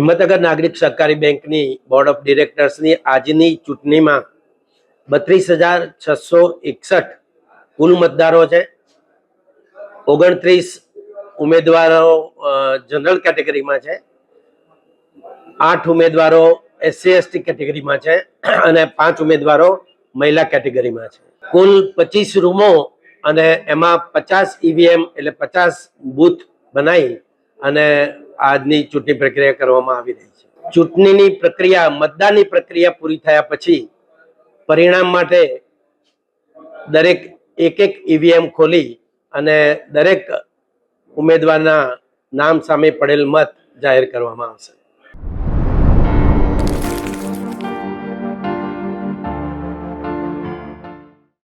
હિંમતનગર નાગરિક સહકારી બેંકની બોર્ડ ઓફ ડિરેક્ટર્સની આજની ચૂંટણીમાં બત્રીસ હજાર છસો એકસઠ કુલ મતદારો છે. ઓગણત્રીસ ઉમેદવારો જનરલ કેટેગરીમાં છે. આઠ ઉમેદવારો એસસી એસટી કેટેગરીમાં છે અને પાંચ ઉમેદવારો મહિલા કેટેગરીમાં છે. કુલ પચીસ રૂમો અને એમાં પચાસ ઈવીએમ એટલે પચાસ બૂથ બનાવી અને આજની ચૂંટણી પ્રક્રિયા કરવામાં આવી રહી છે. ચૂંટણીની પ્રક્રિયા, મતદાનની પ્રક્રિયા પૂરી થયા પછી પરિણામ માટે દરેક એક એક ઈવીએમ ખોલી અને દરેક ઉમેદવારના નામ સામે પડેલ મત જાહેર કરવામાં આવશે.